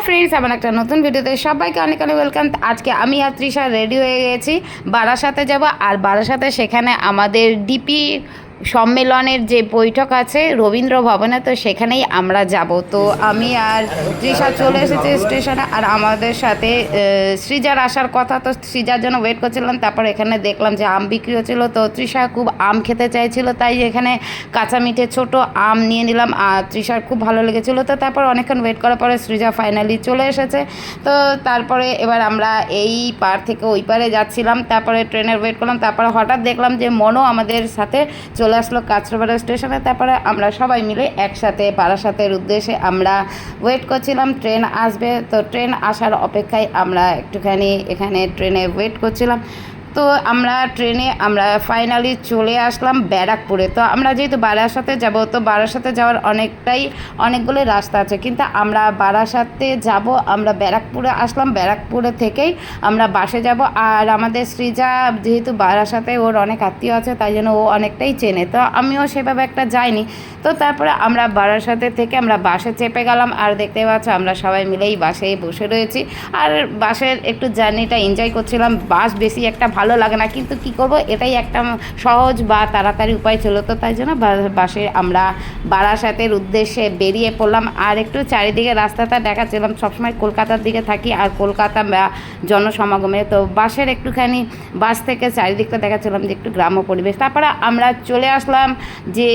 Hi friends আমার একটা নতুন ভিডিওতে সবাইকে অনেক অনেক ওয়েলকাম আজকে আমি আর তৃষা রেডি হয়ে গেছি। বারাসাতে যাব আর বারাসাতে সেখানে আমাদের ডিপি সম্মেলনের যে বৈঠক আছে রবীন্দ্র ভবনে, তো সেখানেই আমরা যাব। তো আমি আর তৃষা চলে এসেছি স্টেশনে আর আমাদের সাথে সৃজার আসার কথা, তো সৃজার জন্য ওয়েট করছিলাম। তারপর এখানে দেখলাম যে আম বিক্রি হচ্ছিল। তো তৃষা খুব আম খেতে চাইছিল, তাই এখানে কাঁচা মিঠে ছোট আম নিয়ে নিলাম। আর তৃষার খুব ভালো লেগেছিলো। তো তারপর অনেকক্ষণ ওয়েট করার পরে সৃজা ফাইনালি চলে এসেছে। তো তারপরে এবার আমরা এই পার থেকে ওই পারে যাচ্ছিলাম। তারপরে ট্রেনের ওয়েট করলাম। তারপরে হঠাৎ দেখলাম যে মনও আমাদের সাথে চলে আসলো কাঁচরাপাড়া স্টেশনে। তারপরে আমরা সবাই মিলে একসাথে বারাসাতের উদ্দেশ্যে আমরা ওয়েট করছিলাম, ট্রেন আসবে। তো ট্রেন আসার অপেক্ষায় আমরা একটুখানি এখানে ট্রেনে ওয়েট করছিলাম। তো আমরা ট্রেনে, আমরা ফাইনালি চলে আসলাম ব্যারাকপুরে। তো আমরা যেহেতু বারাসাতে যাব, তো বারাসাতে যাওয়ার অনেকটাই, অনেকগুলো রাস্তা আছে। কিন্তু আমরা বারাসাতে যাব, আমরা ব্যারাকপুরে আসলাম। ব্যারাকপুরে থেকেই আমরা বাসে যাব। আর আমাদের সৃজা যেহেতু বারাসাতে, ওর অনেক আত্মীয় আছে, তাই জন্য ও অনেকটাই চেনে। তো আমিও সেভাবে একটা যাইনি। তো তারপরে আমরা বারাসাতে থেকে আমরা বাসে চেপে গেলাম। আর দেখতে পাচ্ছ, আমরা সবাই মিলেই বাসে বসে রয়েছি। আর বাসের একটু জার্নিটা এনজয় করছিলাম। বাস বেশি একটা ভালো লাগে না। কিন্তু কি করব? এটাই একটা সহজ বা তাড়াতাড়ি উপায় ছিল তো তাই জন্য বাসে আমরা বারাসাতের উদ্দেশ্যে বেরিয়ে পড়লাম। আর একটু চারিদিকে রাস্তাটা দেখাচ্ছিলাম। সবসময় কলকাতার দিকে থাকি আর কলকাতা জনসমাগমে। তো বাসের একটুখানি বাস থেকে চারিদিকটা দেখাচ্ছিলাম যে একটু গ্রাম্য পরিবেশ। তারপরে আমরা চলে আসলাম যে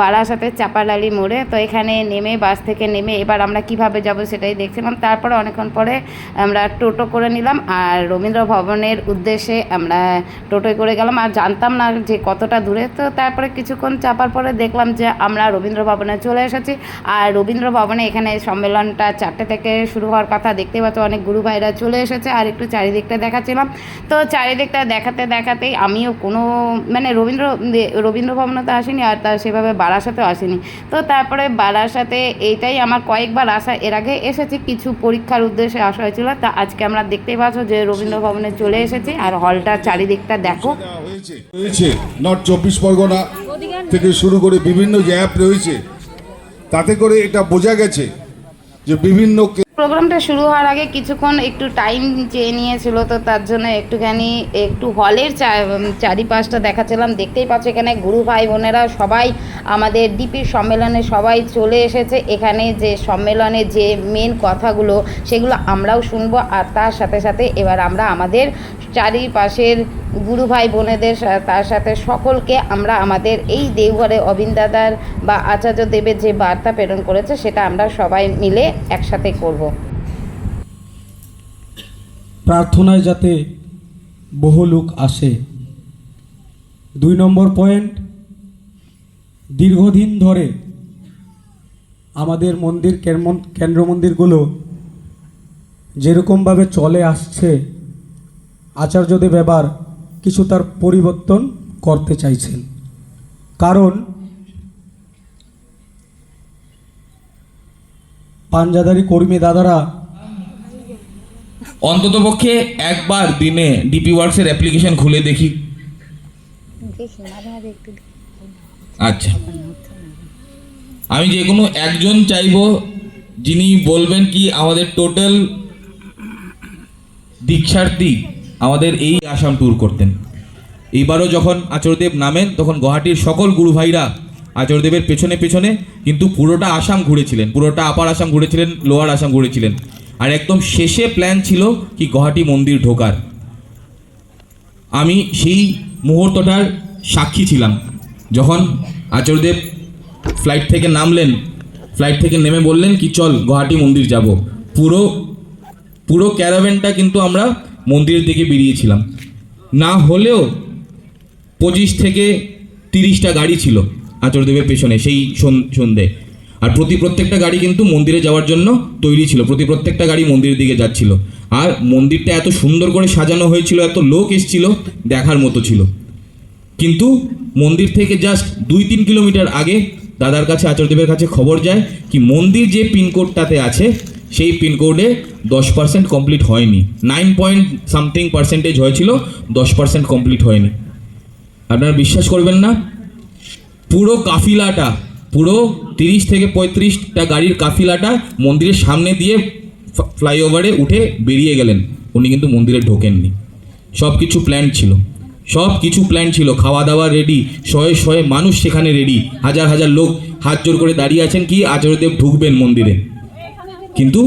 বারাসাতের চাপাডালি মোড়ে। তো এখানে নেমে বাস থেকে নেমে এবার আমরা কীভাবে যাব সেটাই দেখছিলাম। তারপরে অনেকক্ষণ পরে আমরা টোটো করে নিলাম। আর রবীন্দ্র ভবনের উদ্দেশ্যে আমরা টোটোয় করে গেলাম আর জানতাম না যে কতটা দূরে। তো তারপরে কিছুক্ষণ চাপার পরে দেখলাম যে আমরা রবীন্দ্র ভবনে চলে এসেছি। আর রবীন্দ্র ভবনে এখানে সম্মেলনটা চারটে থেকে শুরু হওয়ার কথা দেখতে পাচ্ছ, অনেক গুরু ভাইরা চলে এসেছে আর একটু চারিদিকটা দেখাচ্ছিলাম। তো চারিদিকটা দেখাতে দেখাতেই আমিও কোনো মানে রবীন্দ্র রবীন্দ্র ভবনে তো আসিনি আর তার সেভাবে বারাসাতেও আসিনি। তো তারপরে বারাসাতে এইটাই আমার কয়েকবার আসা, এর আগে এসেছি, কিছু পরীক্ষার উদ্দেশ্যে আসা হয়েছিল। তা আজকে আমরা দেখতেই পাচ্ছ যে রবীন্দ্র ভবনে চলে এসেছি আর হলটা চারিদিকটা দেখো। রয়েছে নর্থ চব্বিশ পরগনা থেকে শুরু করে বিভিন্ন অ্যাপ রয়েছে, তাতে করে এটা বোঝা গেছে যে বিভিন্ন প্রোগ্রামটা শুরু হওয়ার আগে কিছুক্ষণ একটু টাইম চেয়ে নিয়েছিল, তো তার জন্য একটুখানি একটু হলের চারিপাশটা দেখাচ্ছিলাম। দেখতেই পাচ্ছ এখানে গুরু ভাই বোনেরা সবাই, আমাদের ডিপির সম্মেলনে সবাই চলে এসেছে। এখানে যে সম্মেলনে যে মেন কথাগুলো, সেগুলো আমরাও শুনব। আর তার সাথে সাথে এবার আমরা আমাদের চারিপাশের গুরু ভাই বোনেদের তার সাথে সকলকে আমরা আমাদের এই দেওঘরে অবিন্দাদার বা আচার্য দেবের যে বার্তা প্রেরণ করেছে, সেটা আমরা সবাই মিলে একসাথে করব। প্রার্থনায় যাতে বহু লোক আসে। দুই নম্বর পয়েন্ট, দীর্ঘদিন ধরে আমাদের মন্দির কেন্দ্র মন্দিরগুলো যেরকমভাবে চলে আসছে আচার্যদেব এবার কিছু তার পরিবর্তন করতে চাইছেন। কারণ পাঞ্জাদারি কর্মী দাদারা অন্ততপক্ষে একবার দিনে ডিপি ওয়ার্কসের অ্যাপ্লিকেশন খুলে দেখি। আচ্ছা। আমি যে কোনো একজন চাইব যিনি বলবেন কি আমাদের টোটাল দীক্ষার্থী আমাদের এই আসাম ট্যুর করতেন। এইবারও যখন আচরদেব নামেন, তখন গুয়াহাটির সকল গুরু ভাইরা আচরদেবের পেছনে পেছনে কিন্তু পুরোটা আসাম ঘুরেছিলেন, পুরোটা আপার আসাম ঘুরেছিলেন, লোয়ার আসাম ঘুরেছিলেন। আর একদম শেষে প্ল্যান ছিল কি গুয়াহাটি মন্দির ঢোকার। আমি সেই মুহূর্তটার সাক্ষী ছিলাম। যখন আচরদেব ফ্লাইট থেকে নামলেন ফ্লাইট থেকে নেমে বললেন কি, চল গুয়াহাটি মন্দির যাব। পুরো পুরো ক্যারাভেনটা কিন্তু আমরা মন্দিরের দিকে বেরিয়েছিলাম। না হলেও পঁচিশ থেকে তিরিশটা গাড়ি ছিল আচরদেবের পেছনে সেই সন- সন্ধে। আর প্রতি প্রত্যেকটা গাড়ি কিন্তু মন্দিরে যাওয়ার জন্য তৈরি ছিল, প্রতি প্রত্যেকটা গাড়ি মন্দিরের দিকে যাচ্ছিল। আর মন্দিরটা এত সুন্দর করে সাজানো হয়েছিল, এত লোক এসছিল, দেখার মতো ছিল। কিন্তু মন্দির থেকে জাস্ট দুই তিন কিলোমিটার আগে দাদার কাছে আচরদেবের কাছে খবর যায় কি মন্দির যে পিনকোডটাতে আছে সেই পিনকোডে দশ পার্সেন্ট কমপ্লিট হয়নি। নাইন পয়েন্ট সামথিং পার্সেন্টেজ হয়েছিল, দশ পার্সেন্ট কমপ্লিট হয়নি। আপনারা বিশ্বাস করবেন না, পুরো কাফিলাটা, পুরো তিরিশ থেকে পঁয়ত্রিশটা গাড়ির কাফিলাটা মন্দিরের সামনে দিয়ে ফ্লাইওভারে উঠে বেরিয়ে গেলেন। উনি কিন্তু মন্দিরে ঢোকেননি। সব কিছু প্ল্যান ছিল। সব কিছু প্ল্যান ছিল। খাওয়া দাওয়া রেডি শয়ে শয়ে মানুষ সেখানে রেডি হাজার হাজার লোক হাত জোর করে দাঁড়িয়ে আছেন কি? আচার্যদেব ঢুকবেন মন্দিরে। কিন্তু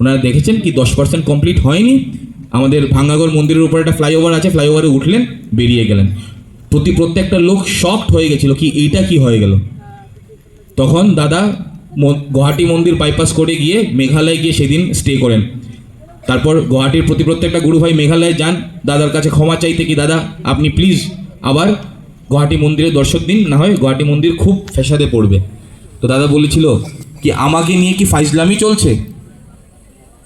ওনারা দেখেছেন কি দশ পার্সেন্ট কমপ্লিট হয়নি। আমাদের ভাঙ্গাগড় মন্দিরের উপর একটা ফ্লাইওভার আছে ফ্লাইওভারে উঠলেন, বেরিয়ে গেলেন। প্রতি প্রত্যেকটা লোক শকড হয়ে গেছিল কি এইটা কি হয়ে গেল। তখন দাদা গুয়াহাটি মন্দির বাইপাস করে গিয়ে মেঘালয় গিয়ে সেদিন স্টে করেন। তারপর গুয়াহাটির প্রতি প্রত্যেকটা গুরু ভাই মেঘালয়ে যান। দাদার কাছে ক্ষমা চাইতে কি, দাদা, আপনি প্লিজ আবার গুয়াহাটি মন্দিরে দর্শক দিন। না হয় গুয়াহাটি মন্দির খুব ফেসাদে পড়বে। তো দাদা বলেছিল কি আমাকে নিয়ে কি ফাইজলামি চলছে?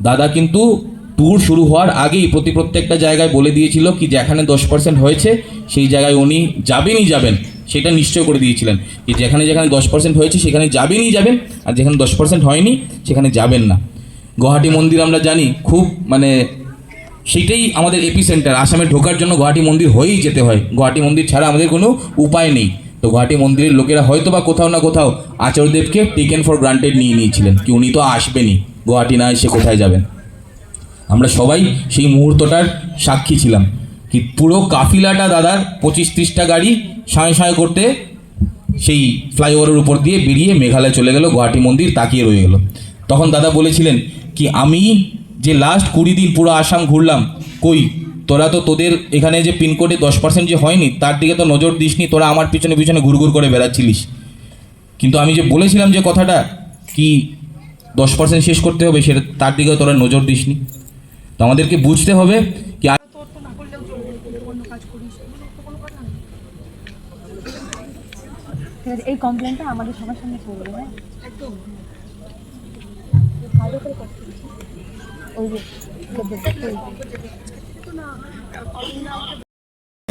দাদা কিন্তু ট্যুর শুরু হওয়ার আগেই প্রতি প্রত্যেকটা জায়গায় বলে দিয়েছিল কি যেখানে দশ পার্সেন্ট হয়েছে, সেই জায়গায় উনি যাবেনই যাবেন, সেটা নিশ্চয় করে দিয়েছিলেন। কি যেখানে যেখানে দশ পার্সেন্ট হয়েছে, সেখানে যাবেনই যাবেন, আর যেখানে দশ পার্সেন্ট হয়নি, সেখানে যাবেন না। গুয়াহাটি মন্দির আমরা জানি খুব মানে সেইটাই আমাদের এপি সেন্টার আসামে ঢোকার জন্য গুয়াহাটি মন্দির হয়েই যেতে হয়। গুয়াহাটি মন্দির ছাড়া আমাদের কোনো উপায় নেই। গুয়াহাটি মন্দিরের লোকেরা হয়তো বা কোথাও না কোথাও আচার্যদেবকে টেকেন ফর গ্রান্টেড নিয়ে নিয়েছিলেন। কি উনি তো আসবেনই, গুয়াহাটি না এসে কোথায় যাবেন? আমরা সবাই সেই মুহূর্তটার সাক্ষী ছিলাম কি পুরো কাফিলাটা দাদার পঁচিশ ত্রিশটা গাড়ি সাঁয় সাঁয় করতে সেই ফ্লাইওভারের উপর দিয়ে বেরিয়ে মেঘালয় চলে গেল, গুয়াহাটি মন্দির তাকিয়ে রয়ে গেল। তখন দাদা বলেছিলেন কি, আমি যে লাস্ট কুড়ি দিন পুরো আসাম ঘুরলাম, কই? তোরা তো তোদের এখানে যে পিনকোডে দশ পার্সেন্ট যে হয়নি তার দিকে তো নজর দিসনি তোরা আমার পিছনে পিছনে ঘুরঘুর করে বেড়াচ্ছিলিস। কিন্তু আমি যে বলেছিলাম যে কথাটা কি দশ পার্সেন্ট শেষ করতে হবে সেটা তার দিকেও তোরা নজর দিসনি। তো আমাদেরকে বুঝতে হবে কি এই কমপ্লেনটা আমাদের সবার সামনে করবে হ্যাঁ? ভালো করে ওই যে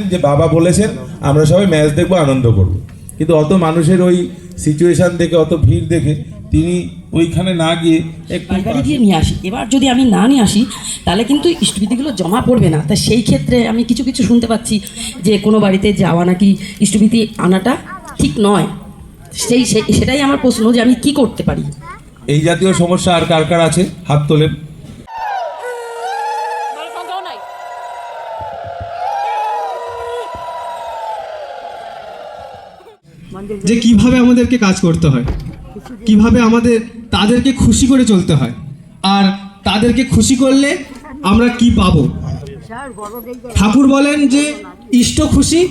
যে বাবা বলেছেন আমরা সবাই ম্যাচ দেখব আনন্দ করব। কিন্তু অত মানুষের ওই সিচুয়েশন দেখে অত ভিড় দেখে তিনি ওইখানে না গিয়ে একটু গাড়ি দিয়ে নিয়ে আসি। এবার যদি আমি না নিয়ে আসি তাহলে কিন্তু ইষ্টবিধিগুলো জমা পড়বে না। তা সেই ক্ষেত্রে আমি কিছু কিছু শুনতে পাচ্ছি যে কোনো বাড়িতে যাওয়া নাকি ইষ্টবিধি আনাটা ঠিক নয়। সেই সেই- সেটাই আমার প্রশ্ন যে আমি কি করতে পারি? এই জাতীয় সমস্যা আর কার কার আছে? হাত তোলেন। যে কীভাবে আমাদেরকে কাজ করতে হয়, কীভাবে আমাদের, তাদেরকে খুশি করে চলতে হয়, আর তাদেরকে খুশি করলে আমরা কি পাব? ঠাকুর বলেন যে, ইষ্ট খুশি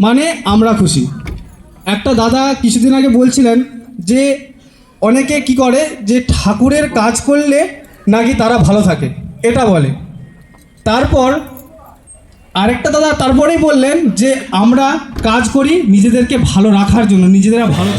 মানে আমরা খুশি। একটা দাদা কিছুদিন আগে বলছিলেন যে, অনেকে কি করে, যে ঠাকুরের কাজ করলে নাকি তারা ভালো থাকে, এটা বলে। তারপর আরেকটা দাদা তারপরেই বললেন যে আমরা কাজ করি নিজেদেরকে ভালো রাখার জন্য নিজেদেরা ভালো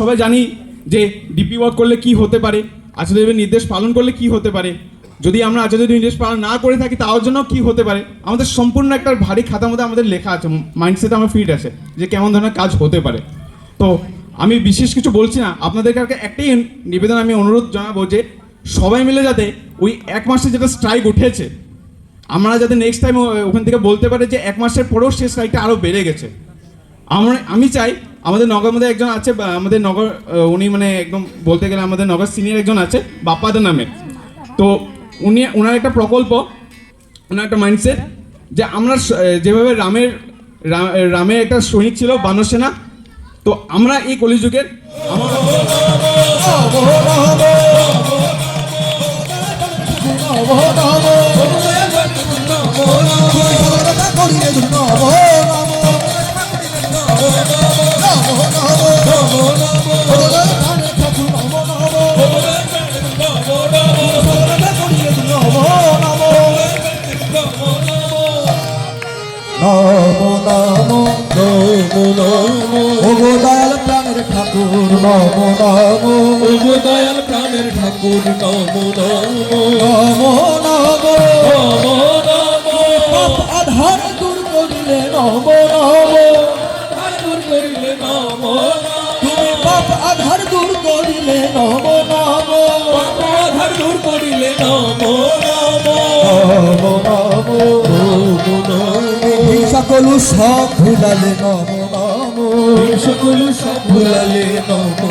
সবাই জানি যে ডিপি ওয়ার্ক করলে কি হতে পারে, আচার্যদেবের নির্দেশ পালন করলে কি হতে পারে। যদি আমরা আচার্যদেবের নির্দেশ পালন না করে থাকি, তার জন্য কি হতে পারে? আমাদের সম্পূর্ণ একটা ভারী খাতার মধ্যে আমাদের লেখা আছে মাইন্ডসেট আমার ফিট আছে যে কেমন ধরনের কাজ হতে পারে। তো আমি বিশেষ কিছু বলছি না আপনাদের কাছে একটাই নিবেদন আমি অনুরোধ জানাব যে সবাই মিলে যাতে ওই এক মাসে যেটা স্ট্রাইক উঠেছে, আমরা যাতে নেক্সট টাইম ওখান থেকে বলতে পারে যে এক মাসের পরেও সে স্ট্রাইকটা আরও বেড়ে গেছে। আমরা আমি চাই আমাদের নগর মধ্যে একজন আছে আমাদের নগর উনি মানে একদম বলতে গেলে আমাদের নগর সিনিয়র একজন আছে বাপ্পাদা নামে। তো উনি ওনার একটা প্রকল্প ওনার একটা মাইন্ডসেট যে আমরা যেভাবে রামের রামের একটা সৈনিক ছিল বানর সেনা তো আমরা এই কলিযুগের আমার ঠাকুর নমো নমো ওগো দয়াল প্রাণের ঠাকুর নমো নমো নমো নমো নমো নমো আধার দূর করিলে নমো নমো দূর করিলে নমো তুমি পাপ আধার দূর করিলে নমো নমো। পাপ আধার দূর করিলে নমো নমো। নমো সকল সব ভুলালে নাম নমো। সকল সব ভুলালে নমো।